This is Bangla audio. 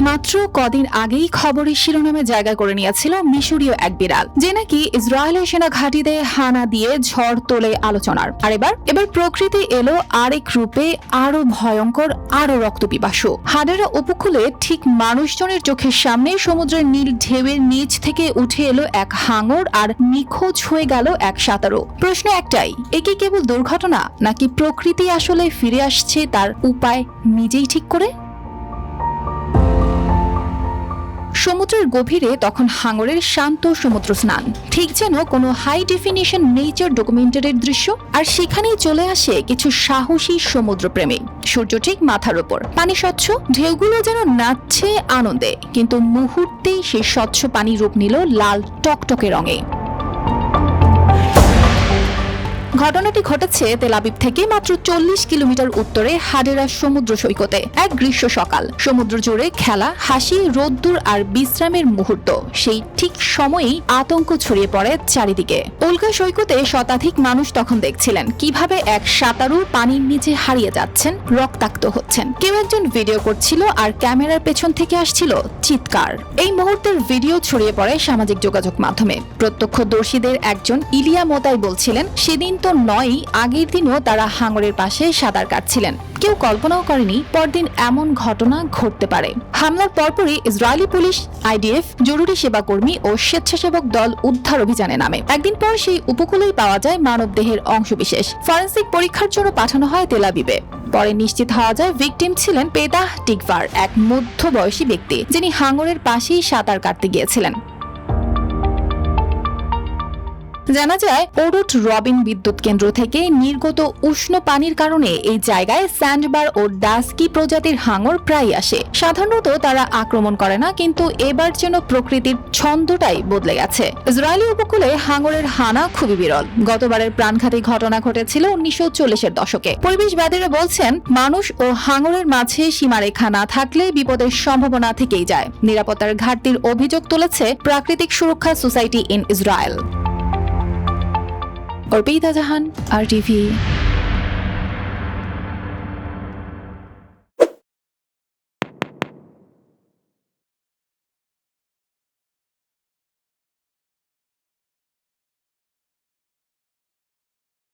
মাত্র কদিন আগেই খবরের শিরোনামে জায়গা করে নিয়েছিল মিশরীয় এক বিড়াল, যে নাকি ইসরায়েলের সেনা ঘাঁটিতে হানা দিয়ে ঝড় তোলে আলোচনার। আর এবার এবার প্রকৃতি এলো আরেক রূপে আরও ভয়ঙ্কর আরও রক্তপিপাসু। হাডেরা উপকূলে ঠিক মানুষজনের চোখের সামনে সমুদ্রের নীল ঢেউয়ের নিচ থেকে উঠে এলো এক হাঙর আর নিখোঁজ হয়ে গেল এক সাঁতারু। প্রশ্ন একটাই একে কেবল দুর্ঘটনা, নাকি প্রকৃতি আসলে ফিরে আসছে তার উপায় নিজেই ঠিক করে? সমুদ্রের গভীরে তখন হাঙরের শান্ত সমুদ্র স্নান ঠিক যেন কোনো হাই ডেফিনিশন নেচার ডকুমেন্টারির দৃশ্য, আর সেখানেই চলে আসে কিছু সাহসী সমুদ্র প্রেমী সূর্য ঠিক মাথার ওপর। পানি স্বচ্ছ, ঢেউগুলো যেন নাচছে আনন্দে, কিন্তু মুহূর্তেই সে স্বচ্ছ পানি রূপ নিল লাল টকটকে রঙে। ঘটনাটি ঘটেছে তেলাবিব থেকে মাত্র চল্লিশ কিলোমিটার উত্তরে হাডেরা সমুদ্র সৈকতে এক গ্রীষ্ম সকাল। সমুদ্র জুড়ে খেলা, হাসি, রোদ্দুর আর বিশ্রামের মুহূর্ত। সেই ঠিক সময়েই আতঙ্ক ছড়িয়ে পড়ে চারিদিকে। উল্কা সৈকতে শতাধিক মানুষ তখন দেখছিলেন কীভাবে এক সাঁতারু পানির নিচে হারিয়ে যাচ্ছেন, রক্তাক্ত হচ্ছেন। কেউ একজন ভিডিও করছিল আর ক্যামেরার পেছন থেকে আসছিল চিৎকার। এই মুহূর্তের ভিডিও ছড়িয়ে পড়ে সামাজিক যোগাযোগ মাধ্যমে। প্রত্যক্ষদর্শীদের একজন ইলিয়া মোতাই বলছিলেন, সেদিন তো নয়ই, আগের দিনও তারা হাঙরের পাশে সাঁতার কাটছিলেন। কেউ কল্পনাও করেনি পরদিন এমন ঘটনা ঘটতে পারে। হামলার পরপরই ইসরায়েলি পুলিশ, আইডিএফ, জরুরি সেবা কর্মী ও স্বেচ্ছাসেবক দল উদ্ধার অভিযানে নামে। একদিন পর সেই উপকূলেই পাওয়া যায় মানবদেহের অংশবিশেষ। ফরেন্সিক পরীক্ষার জন্য পাঠানো হয় তেলাবিবে পরে নিশ্চিত হওয়া যায় ভিকটিম ছিলেন পেদাহ টিকভার এক মধ্যবয়সী ব্যক্তি, যিনি হাঙরের পাশেই সাঁতার কাটতে গিয়েছিলেন। জানা যায় ওরুট রবিন বিদ্যুৎ কেন্দ্র থেকে নির্গত উষ্ণ পানির কারণে এই জায়গায় স্যান্ডবার ও ডাস্কি প্রজাতির হাঙর প্রায় আসে। সাধারণত তারা আক্রমণ করে না, কিন্তু এবার যেন প্রকৃতির ছন্দটাই বদলে গেছে। ইসরায়েলি উপকূলে হাঙরের হানা খুবই বিরল। গতবারের প্রাণঘাতী ঘটনা ঘটেছিল উনিশশো চল্লিশের দশকে। পরিবেশবাদীরা বলছেন, মানুষ ও হাঙরের মাঝে সীমারেখা না থাকলে বিপদের সম্ভাবনা থেকেই যায়। নিরাপত্তার ঘাটতির অভিযোগ তুলেছে প্রাকৃতিক সুরক্ষা সোসাইটি ইন ইসরায়েল। और बीता जहान आर टी वी।